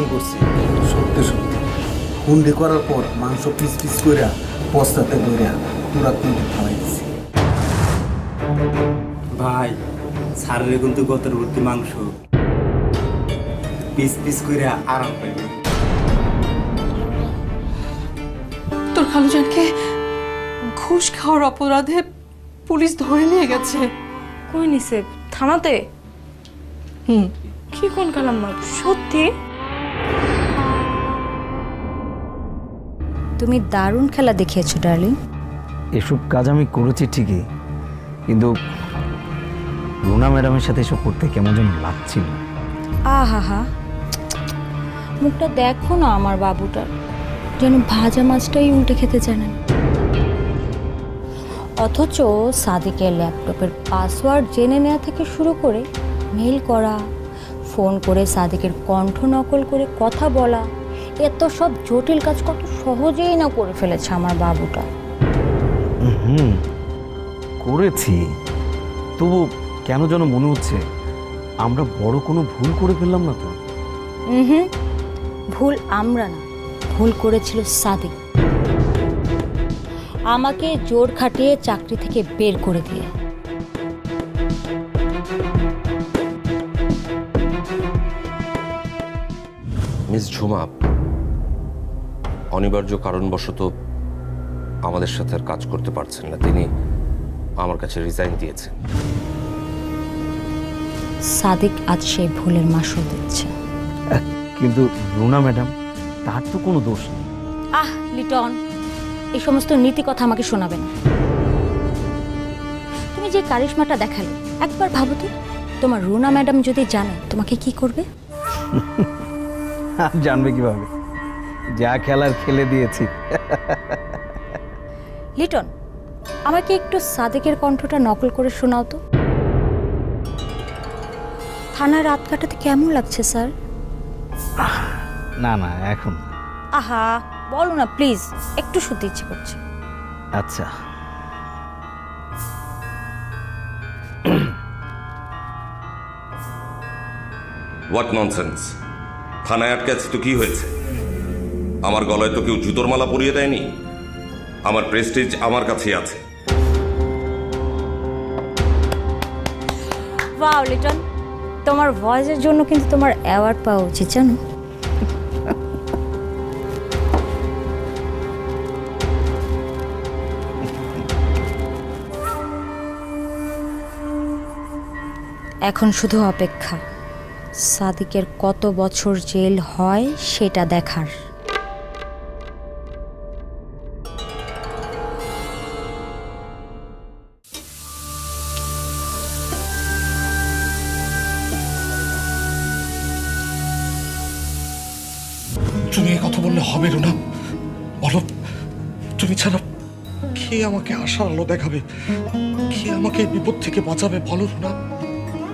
খুন করছি। সত্যি সত্যি। হুন্ডি করার পর মাংস পিস পিস করে বস্তাতে ধরে পুরা কিন্তু ফালাই দিছি। ভাই সারের কিন্তু গতের ভর্তি মাংস। পিস পিস করে আরাম পাইবে। তোর খালুজানকে ঘুষ খাওয়ার অপরাধে পুলিশ ধরে নিয়ে গেছে। কই নিছে? থানাতে? হুম। কি কোন কালাম্মা সত্যি? তুমি দারুণ খেলা দেখিয়েছো ডার্লিং। এসব কাজ আমি করেছি ঠিকই কিন্তু রুনা ম্যাডামের সাথে এসব করতে কেমন যেন লাগছিল। আহা হা মুখটা দেখো না আমার বাবুটার যেন ভাজা মাছটাই উল্টে খেতে জানেন অথচ সাদিকের ল্যাপটপের পাসওয়ার্ড জেনে নেওয়া থেকে শুরু করে মেল করা ফোন করে সাদিকের কণ্ঠ নকল করে কথা বলা এত সব জটিল কাজ কত সহজেই না করে ফেলেছে আমার বাবুটা। হুম করেছি। তবু কেন যেন মনে হচ্ছে আমরা বড় কোনো ভুল করে ফেললাম না তো? হুম ভুল আমরা না ভুল করেছিল সাদিক। আমাকে জোর খাটিয়ে চাকরি থেকে বের করে দিয়ে। মিস ঝুমা অনিবার্য কারণবশত আমাদের সাথে আর কাজ করতে পারছেন না। তিনি আমার কাছে রিজাইন দিয়েছেন। সাদিক আজ সেই ভুলের মাসুল দিচ্ছে। কিন্তু রুনা ম্যাডাম তার তো কোনো দোষ নেই। আহ লিটন এই সমস্ত নীতি কথা আমাকে শোনাবে না। তুমি যে কারিশমাটা দেখালে একবার ভাবো তো তোমার রুনা ম্যাডাম যদি জানে তোমাকে কি করবে? জানবে কীভাবে? যা খেলার খেলে দিয়েছি। লিটন আমাকে একটু সাদেকের কণ্ঠটা নকল করে শোনাও তো। থানায় রাত কাটাতে কেমন লাগছে স্যার? না না এখন। আহা বলো না প্লিজ একটু শুনতে ইচ্ছে করছে। আচ্ছা। হোয়াট ননসেন্স থানায় আটকে আছে তো কি হয়েছে? আমার গলায় তো কেউ জুতোর মালা পরিয়ে দেয়নি। আমার প্রেস্টিজ আমার কাছেই আছে। তোমার ভয়েসের জন্য কিন্তু তোমার অ্যাওয়ার্ড পাওয়া উচিত, জানো? এখন শুধু অপেক্ষা। সাদিকের কত বছর জেল হয়, সেটা দেখার। আমাকে আশার আলো দেখাবে। কে আমাকে বিপদ থেকে বাঁচাবে বলো রুনা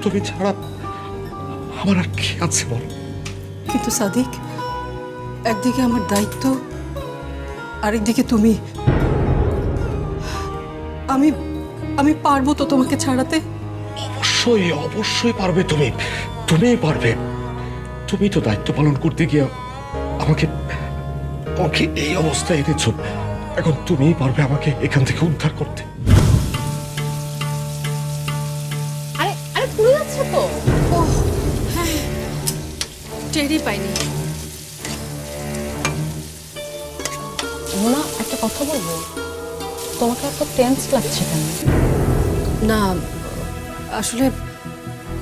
তুমি ছাড়া আমার আর কে আছে বলো? কিন্তু সাদিক একদিকে আমার দায়িত্ব আরেকদিকে তুমি। আমি আমি পারব তো তোমাকে ছাড়াতে? অবশ্যই অবশ্যই পারবে তুমি। তুমি পারবে। তুমি তো দায়িত্ব পালন করতে গিয়ে আমাকে আমাকে এই অবস্থায় এনেছো। এখন তুমিই পারবে আমাকে এখান থেকে উদ্ধার করতে। আরে আরে পুরো যাচ্ছে তো। ও হ্যাঁ। টেরই পাইনি। মোনা একটা কথা বলব? তোমাকে এত টেন্স লাগছে কেন? না আসলে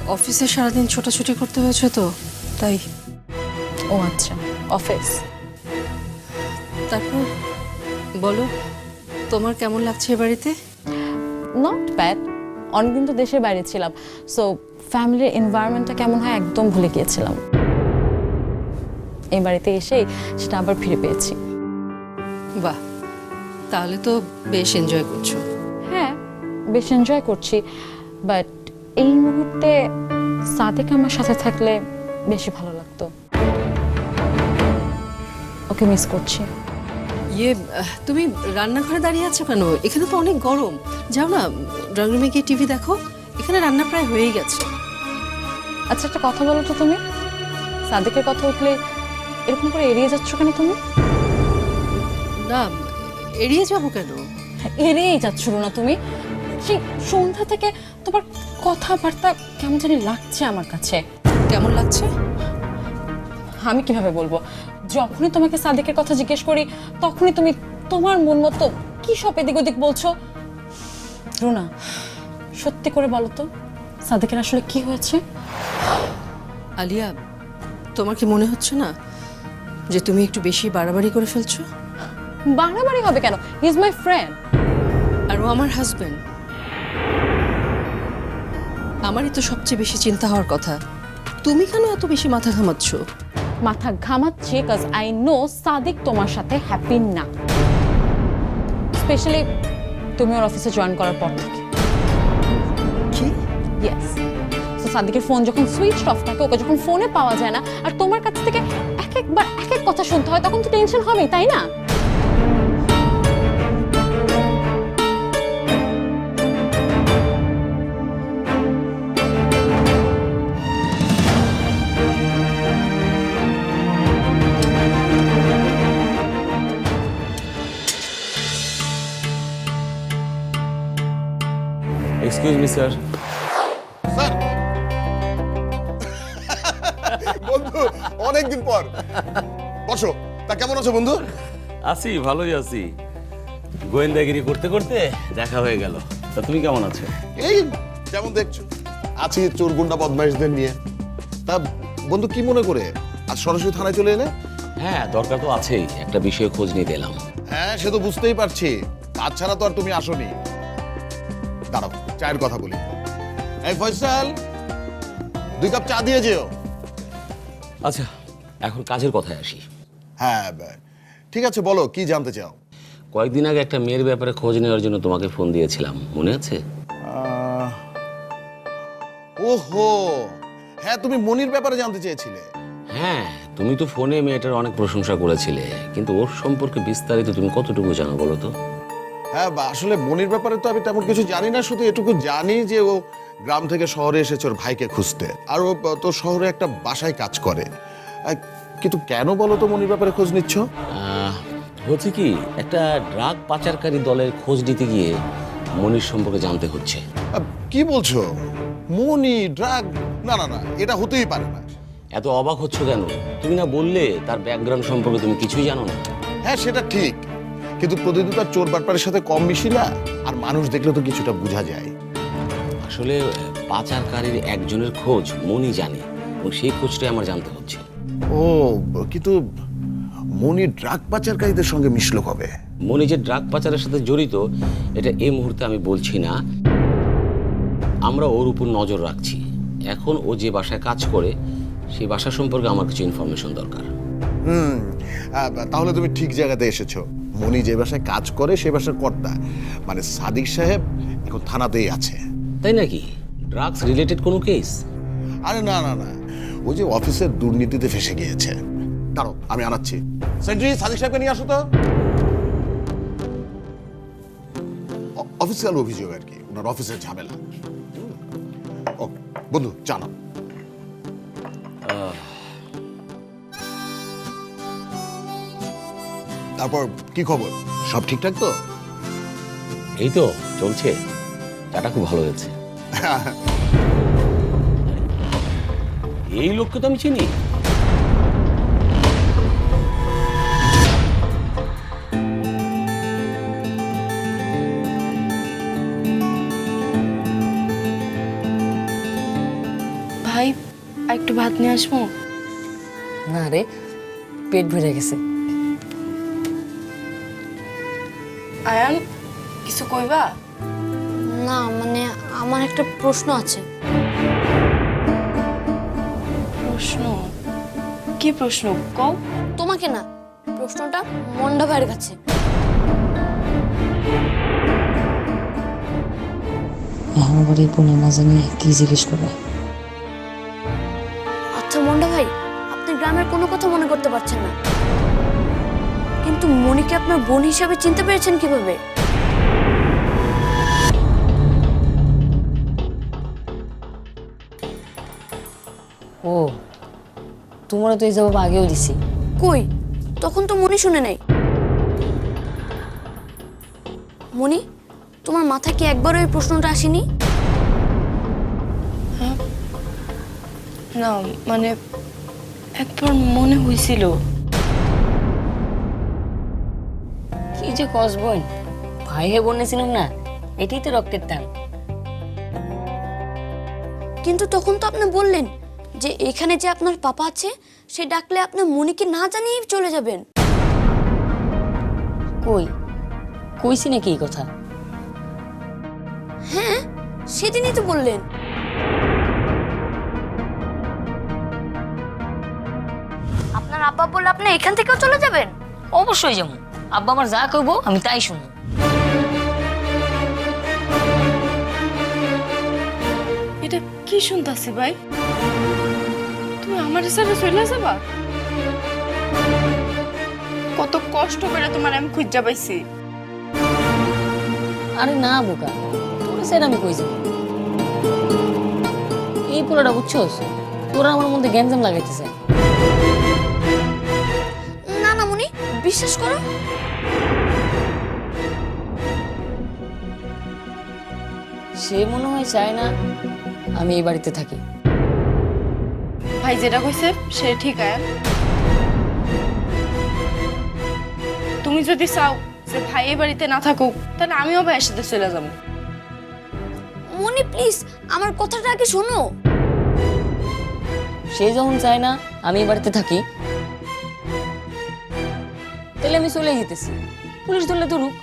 অফিসে সারাদিন ছোটাছুটি করতে হয়েছে তো তাই। ও আচ্ছা অফিস। তারপর বলো তোমার কেমন লাগছে এ বাড়িতে? নট ব্যাড অনেকদিন তো দেশের বাইরে ছিলাম। সো ফ্যামিলির এনভায়রনমেন্টটা কেমন হয় একদম ভুলে গিয়েছিলাম। এই বাড়িতে এসেই সেটা আবার ফিরে পেয়েছি। বাহ তাহলে তো বেশ এনজয় করছ। হ্যাঁ বেশ এনজয় করছি। বাট এই মুহূর্তে সাদেক আমার সাথে থাকলে বেশি ভালো লাগতো। ওকে মিস করছি। ইয়ে তুমি রান্নাঘরে দাঁড়িয়ে আছো কেন? এখানে তো অনেক গরম। যাও না ড্রয়িং রুমে গিয়ে টিভি দেখো। এখানে রান্না প্রায় হয়েই গেছে। আচ্ছা একটা কথা বলো তো তুমি। সাদেকের কথা উঠলে এরকম করে এড়িয়ে যাচ্ছ কেন তুমি? না এড়িয়ে যাব কেন? এড়িয়েই যাচ্ছ না তুমি। সেই সন্ধ্যা থেকে তোমার কথাবার্তা কেমন জানি লাগছে আমার কাছে। কেমন লাগছে? আমি কীভাবে বলব? যখনই তোমাকে সাদেকের কথা জিজ্ঞেস করি তখনই তুমি তোমার মন মতো কি সব এদিক ওদিক বলছো? রুনা সত্যি করে বলো তো সাদেকের আসলে কি হয়েছে? আলিয়া তোমার কি মনে হচ্ছে না যে তুমি একটু বেশি বাড়াবাড়ি করে ফেলছো? বাড়াবাড়ি হবে কেন? ইজ মাই ফ্রেন্ড আর ও আমার হাজবেন্ড আমারই তো সবচেয়ে বেশি চিন্তা হওয়ার কথা। তুমি কেন এত বেশি মাথা ঘামাচ্ছ? মাথা ঘামাচ্ছে কাজ আই নো সাদিক তোমার সাথে হ্যাপি না। স্পেশালি তুমি ওর অফিসে জয়েন করার পর থেকে। কি? ইয়েস তো সাদিকের ফোন যখন সুইচ অফ থাকে ওকে যখন ফোনে পাওয়া যায় না আর তোমার কাছ থেকে এক একবার এক এক কথা শুনতে হয় তখন তো টেনশন হবেই তাই না? এক্সকিউজ মি স্যার স্যার বন্ধু অনেকদিন পর। বসো। তা কেমন আছো বন্ধু? আছি ভালোই আছি। গোয়েন্দাগিরি করতে করতে দেখা হয়ে গেল। তা তুমি কেমন আছো? এই যেমন দেখছ। আছি চোর গুন্ডা বদমাইশদের নিয়ে। তা বন্ধু কি মনে করে? আজ সরাসরি থানায় চলে এলে? হ্যাঁ দরকার তো আছেই। একটা বিষয়ে খোঁজ নিতে এলাম। হ্যাঁ সে তো বুঝতেই পারছি। কাজ ছাড়া তো আর তুমি আসোনি। দাঁড়াও। চায়ের কথা বলি। এই ফয়সাল দুই কাপ চা দিয়ে যেও। আচ্ছা এখন কাজের কথায় আসি। হ্যাঁ ঠিক আছে বলো কি জানতে চাও? কয়েকদিন আগে একটা মেয়ের ব্যাপারে খোঁজ নেওয়ার জন্য তোমাকে ফোন দিয়েছিলাম মনে আছে? ওহো হ্যাঁ তুমি মনির ব্যাপারে জানতে চেয়েছিলে। হ্যাঁ তুমি তো ফোনে মেয়েটার অনেক প্রশংসা করেছিলে কিন্তু ওর সম্পর্কে বিস্তারিত তুমি কতটুকু জানো বলো তো? হ্যাঁ বা আসলে মনির ব্যাপারে তো আমি তেমন কিছু জানি না শুধু এটুকু জানি যে ও গ্রাম থেকে শহরে এসেছে ওর ভাইকে খুঁজতে। আর ও তো শহরে একটা বাসায় কাজ করে। কিন্তু কেন বলো তো মনির ব্যাপারে খোঁজ নিচ্ছ? হচ্ছে কি একটা ড্রাগ পাচারকারী দলের খোঁজ নিতে গিয়ে মনির সম্পর্কে জানতে হচ্ছে। কি বলছো? মনি ড্রাগ? না না না এটা হতেই পারে না। এত অবাক হচ্ছ কেন? তুমি না বললে তার ব্যাকগ্রাউন্ড সম্পর্কে তুমি কিছুই জানো না। হ্যাঁ সেটা ঠিক। কিন্তু প্রতিদিন তার চোর বাটপারের সাথে কম মিশি না আর মানুষ দেখলে তো কিছুটা বোঝা যায়। আসলে পাচারকারীর একজনের খোঁজ মনি জানে এবং সেই খোঁজটাই আমার জানতে হচ্ছে। ও কিন্তু মনি ড্রাগ পাচারকারীদের সঙ্গে মিশলো কবে? মনি যে ড্রাগ পাচারের সাথে জড়িত এটা এই মুহূর্তে আমি বলছি না। আমরা ওর উপর নজর রাখছি। এখন ও যে বাসায় কাজ করে সেই বাসা সম্পর্কে আমার কিছু ইনফরমেশন দরকার। হুম তাহলে তুমি ঠিক জায়গাতে এসেছ। মনি যে বাসায় কাজ করে সে বাসার কর্তা। মানে সাদিক সাহেব এখন থানাতেই আছে। তাই নাকি? ড্রাগস রিলেটেড কোনো কেস আরে না না না। ওই যে অফিসের দুর্নীতিতে ফেসে গিয়েছে। দাঁড়ো আমি আনাচ্ছি। সেন্ট্রি সাদিক সাহেবকে নিয়ে আসো তো। অফিসিয়াল অভিযোগ আর কি ওনার অফিসের ঝামেলা। ও বন্ধু জানাও তারপর কি খবর? সব ঠিকঠাক তো? এই তো চলছে। চাটা খুব ভালো হয়েছে। এই লোককে তো আমি চিনি। ভাই আর একটু ভাত নিয়ে আসব? না রে পেট ভরে গেছে। আয়ান কিছু কইবা? না মানে আমার একটা প্রশ্ন আছে। প্রশ্ন? কি প্রশ্ন? কও। তোমাকে না প্রশ্নটা মন্ডা ভাইয়ের কাছে। মহানগরী পূর্ণিমা জানি কি জিজ্ঞেস করবে। আচ্ছা মন্ডা ভাই আপনি গ্রামের কোনো কথা মনে করতে পারছেন না। কিন্তু মনিকে আপনার বোন হিসাবে চিনতে পেরেছেন কীভাবে? ও তোমরা তো এই জবাব আগেও দিছি। কই? তখন তো মনি শুনে নাই। মনি তোমার মাথায় কি একবারও এই প্রশ্নটা আসেনি? না মানে একবার মনে হয়েছিল যে কস বোন ভাই হে বলেছিলাম না? এটাই তো রক্তের টান। কিন্তু তখন তো আপনি বললেন যে এখানে যে আপনার পাপা আছে সে ডাকলে আপনি মনিকে না জানিয়ে চলে যাবেন। কই? কইছি নাকি এই কথা? হ্যাঁ সেদিনই তো বললেন। আপনার আব্বা বললে আপনি এখান থেকেও চলে যাবেন? অবশ্যই যাব। আব্বা আমার যা কইবো আমি তাই শুনব। এটা কি শুনতাছি ভাই? তুমি আমার সাথে চলে যাবা? কত কষ্ট করে তোমার আমি খুঁজা পাইছি। আরে না বোকা। তোর সেটা আমি কই যাব? এই পোলাটা বুঝছোস? তোরা আমার মধ্যে গ্যাঞ্জাম লাগাইতেছে। বিশ্বাস করো? সে মনে হয় চায় না আমি এই বাড়িতে থাকি। ভাই যেটা কইছে সে ঠিক আয়। তুমি যদি চাও যে ভাই এই বাড়িতে না থাকুক তাহলে আমিও ভাইয়ের সাথে চলে যাব। মনি প্লিজ আমার কথাটা আগে শোনো। সে যখন চায় না আমি এই বাড়িতে থাকি তাহলে আমি চলে যেতেছি। পুলিশ ধরলে তো রুক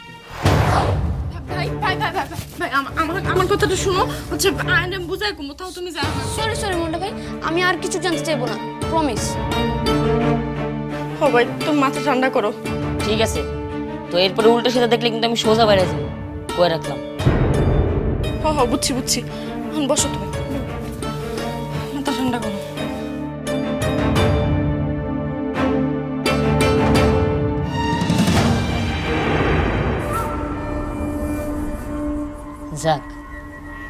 ভাই ভাই ভাই ভাই ভাই, ভাই আমার আমার- আমার কথাটা শুনো। হচ্ছে আইনে বুঝাই কমো তাও তুমি যাও না। সরি সরি মন্ডা ভাই আমি আর কিছু জানতে চাইব না প্রমিস ভাই তুমি মাথা ঠান্ডা করো। ঠিক আছে তো এরপরে উল্টো সেটা দেখলে কিন্তু আমি সোজা বাইরে যাব কয়ে রাখলাম? হ হ বুঝছি বুঝছি। এখন বসো তুমি। যাক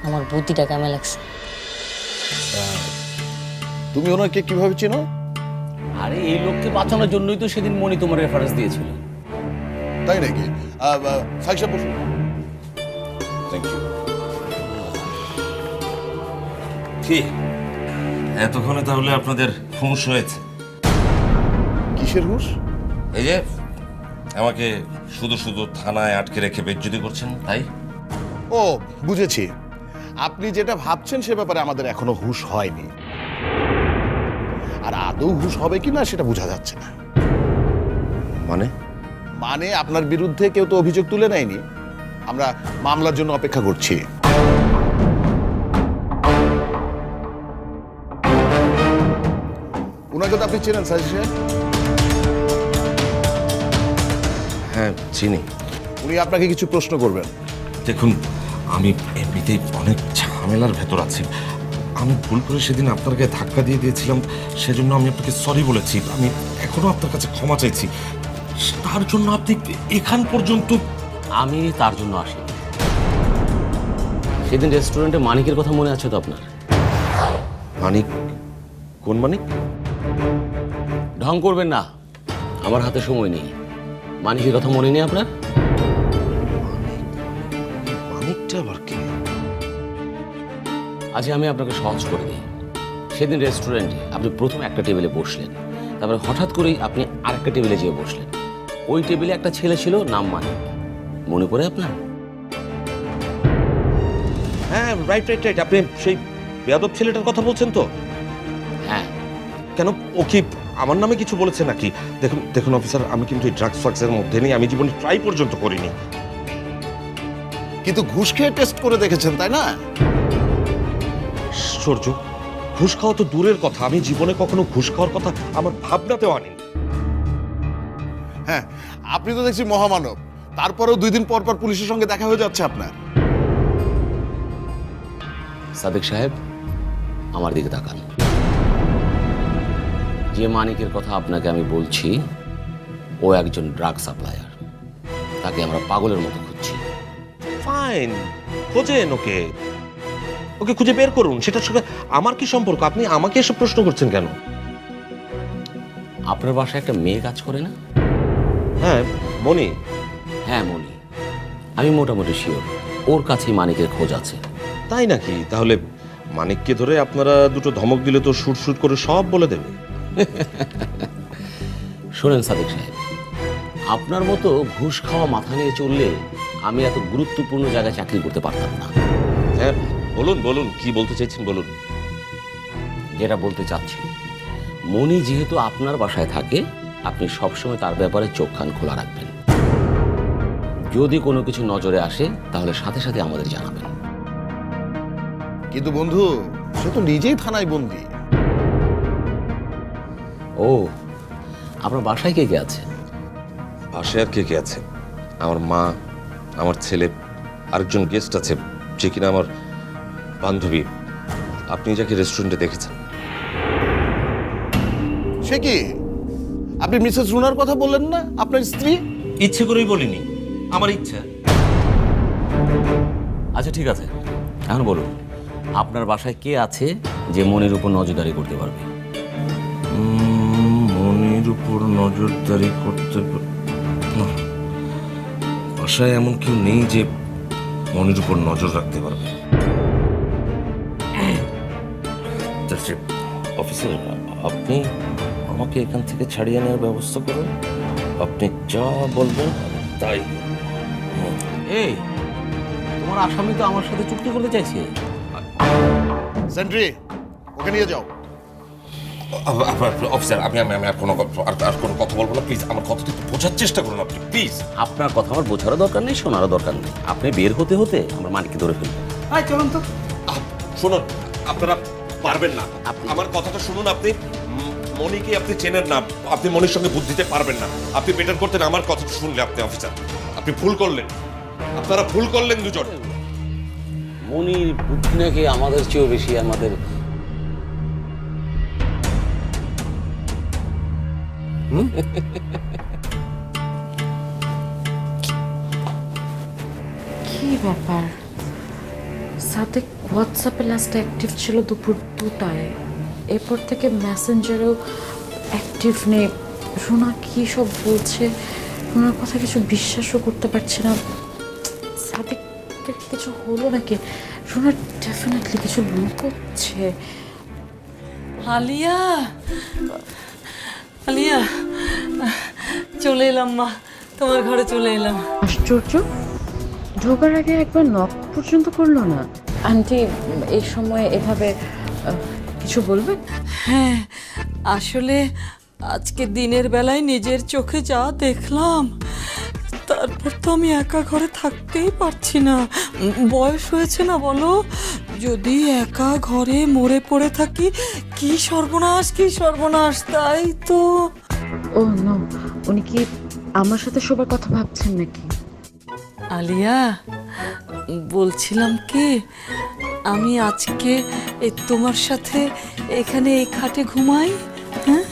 আমার বুদ্ধিটা কামে লাগছে। তুমি ওনাকে কীভাবে চেনো? আরে এই লোককে বাঁচানোর জন্যই তো সেদিন মনি তোমার রেফারেন্স দিয়েছিল। তাই নাকি? সাইসা বসুন। থ্যাংক ইউ কি? এতক্ষণে তাহলে আপনাদের হুঁশ হয়েছে। কিসের হুঁশ? এই যে আমাকে শুধু শুধু থানায় আটকে রেখে বেজ্জুদি করছেন তাই? ও বুঝেছি। আপনি যেটা ভাবছেন সে ব্যাপারে আমাদের এখনও হুশ হয়নি। আর আদৌ হুশ হবে কি না সেটা বোঝা যাচ্ছে না। মানে? মানে আপনার বিরুদ্ধে কেউ তো অভিযোগ তুলে নেয়নি। আমরা মামলার জন্য অপেক্ষা করছি। উনাকে তো আপনি চেনেন সাজি সাহেব? হ্যাঁ চিনি। উনি আপনাকে কিছু প্রশ্ন করবেন। দেখুন আমি এমনিতেই অনেক ঝামেলার ভেতর আছি। আমি ভুল করে সেদিন আপনার গায়ে ধাক্কা দিয়ে দিয়েছিলাম সেজন্য আমি আপনাকে সরি বলেছি। আমি এখনও আপনার কাছে ক্ষমা চাইছি। তার জন্য আপনি এখান পর্যন্ত আমি তার জন্য আসি সেদিন রেস্টুরেন্টে মানিকের কথা মনে আছে তো আপনার? মানিক? কোন মানিক? ঢং করবেন না। আমার হাতে সময় নেই। মানিকের কথা মনে নেই আপনার? মানিকটা আবার কে? আজ আমি আপনাকে সহজ করে দিই। সেদিন রেস্টুরেন্টে আপনি প্রথম একটা টেবিলে বসলেন। তারপরে হঠাৎ করেই আপনি আরেকটা টেবিলে যেয়ে বসলেন। ওই টেবিলে একটা ছেলে ছিল নাম মানে মনে পড়ে আপনার? হ্যাঁ রাইট রাইট রাইট আপনি সেই বেয়াদব ছেলেটার কথা বলছেন তো? হ্যাঁ। কেন? ও কি আমার নামে কিছু বলেছে নাকি? দেখুন দেখুন অফিসার আমি কিন্তু এই ড্রাগস ফ্রাগসের মধ্যে নেই। আমি জীবনে ট্রাই পর্যন্ত করিনি। কিন্তু ঘুষ খেয়ে টেস্ট করে দেখেছেন তাই না? আশ্চর্য ঘুষ খাওয়া তো দূরের কথা। আমি জীবনে কখনো ঘুষ খাওয়ার কথা আমার ভাবনাতেও আনি হ্যাঁ আপনি তো দেখছি মহামানব। তারপরেও দুই দিন পর পর পুলিশের সঙ্গে দেখা হয়ে যাচ্ছে আপনার। সাদেক সাহেব আমার দিকে তাকান। যে মানিকের কথা আপনাকে আমি বলছি ও একজন ড্রাগ সাপ্লায়ার তাকে আমরা পাগলের মতো ফাইন খোঁজেন ওকে। ওকে খুঁজে বের করুন। সেটার সঙ্গে আমার কি সম্পর্ক? আপনি আমাকে এসব প্রশ্ন করছেন কেন? আপনার বাসায় একটা মেয়ে কাজ করে না? হ্যাঁ মনি। হ্যাঁ মনি। আমি মোটামুটি শিওর ওর কাছেই মানিকের খোঁজ আছে। তাই নাকি? তাহলে মানিককে ধরে আপনারা দুটো ধমক দিলে তো শুট শুট করে সব বলে দেবে। শোনেন সাদিক সাহেব আপনার মতো ঘুষ খাওয়া মাথা নিয়ে চললে আমি এত গুরুত্বপূর্ণ জায়গায় চাকরি করতে পারতাম না। হ্যাঁ বলুন বলুন কি বলতে চাইছেন বলুন? যেটা বলতে চাচ্ছি মনি যেহেতু আপনার বাসায় থাকে আপনি সবসময় তার ব্যাপারে চোখ কান খোলা রাখবেন। যদি কোনো কিছু নজরে আসে তাহলে সাথে সাথে আমাদের জানাবেন। কিন্তু বন্ধু সে তো নিজেই থানায় বন্দি। ও আপনার বাসায় কে কে আছে? বাসায় আর কে কে আছে? আমার মা আমার ছেলে আরেকজন গেস্ট আছে যে কিনা আমার বান্ধবী। আপনি যাকে রেস্টুরেন্টে দেখেছেন। সে কি? আপনি মিসেস রুনার কথা বললেন না? আপনার স্ত্রী? ইচ্ছে করেই বলিনি। আমার ইচ্ছা। আচ্ছা ঠিক আছে। এখন বলুন আপনার বাসায় কে আছে যে মনির উপর নজরদারি করতে পারবে? মনির উপর নজরদারি করতে পা- না। বাসায় এমন কেউ নেই যে মনির উপর নজর রাখতে পারবে। অফিসার আপনি আমাকে এখান থেকে ছাড়িয়ে নেওয়ার ব্যবস্থা করুন। আপনি যা বলবেন তাই। এই তোমার আসামি তো আমার সাথে চুক্তি করতে চাইছে। সেন্ট্রি ওকে নিয়ে যাও। অফিসার আমি আমি আর কোনো আর কোনো কথা বলব না। প্লিজ আমার কথাটা একটু বোঝার চেষ্টা করুন আপনি প্লিজ। আপনার কথা আমার বোঝারও দরকার নেই শোনারও দরকার নেই। আপনি বের হতে হতে আমার মানিককে ধরে ফেলবেন শুনুন আপনারা পারবেন না। আমার কথাটা শুনুন আপনি। মনিকে আপনি চেনেন না আপনি মনির সঙ্গে বুদ্ধিতে পারবেন না। আপনি বেটার করতেন আমার কথাটা শুনলে আপনি অফিসার। আপনি ভুল করলেন। আপনারা ভুল করলেন দুজন। মনির বুদ্ধি নাকি আমাদের চেয়েও বেশি আমাদের কি ব্যাপার? সাদেক হোয়াটসঅ্যাপে লাস্ট অ্যাক্টিভ ছিল দুপুর দুটায়। এরপর থেকে মেসেঞ্জারেও অ্যাক্টিভ নেই। রুনা কী সব বলছে? রুনার কথা কিছু বিশ্বাসও করতে পারছি না। সাদেকের কিছু হলো নাকি? রুনা ডেফিনেটলি কিছু লুকোচ্ছে আলিয়া! আলিয়া চলে এলাম মা তোমার ঘরে চলে এলাম। আশ্চর্য ঢোকার আগে একবার নক পর্যন্ত করল না। আন্টি এই সময় এভাবে কিছু বলবে? হ্যাঁ আসলে আজকে দিনের বেলায় নিজের চোখে যা দেখলাম তারপর তো আমি একা ঘরে থাকতেই পারছি না। বয়স হয়েছে না বলো? যদি একা ঘরে মরে পড়ে থাকি কি সর্বনাশ কি সর্বনাশ তাই তো। ও নো উনি কি আমার সাথে সবার কথা ভাবছেন নাকি? আলিয়া বলছিলাম কি আমি আজকে এই তোমার সাথে এখানে এই খাটে ঘুমাই হ্যাঁ?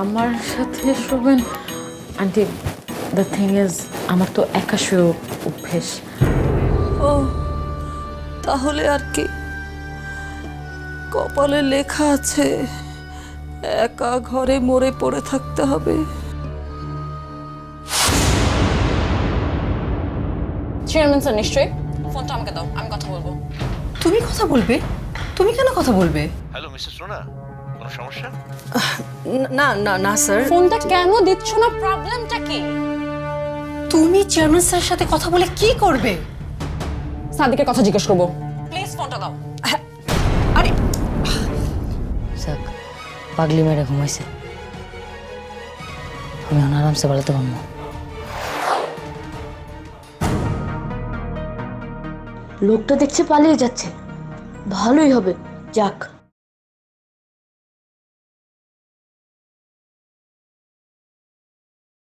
আমার সাথে শোবেন? আন্টি দ্য থিং ইজ আমার তো একা শুয়ে অভ্যেস। তাহলে আর কি? কপালে লেখা আছে একা ঘরে মরে পড়ে থাকতে হবে। চেয়ারম্যান স্যার নিশ্চয়ই? ফোনটা আমাকে দাও আমি কথা বলব। তুমি কথা বলবে? তুমি কেন কথা বলবে? হ্যালো মিসেস রোনা কোনো সমস্যা? না না না স্যার ফোনটা কেন দিচ্ছ না? প্রবলেমটা কি? তুমি চেয়ারম্যান স্যারের সাথে কথা বলে কি করবে? সাদিকের কথা জিজ্ঞেস করব। প্লিজ ফোনটা দাও। আরে। যাক পাগলি মেরে ঘুমাইছে। আমি এখন আরামসে বাড়াতে পারব। লোকটা দেখছে পালিয়ে যাচ্ছে। ভালোই হবে যাক।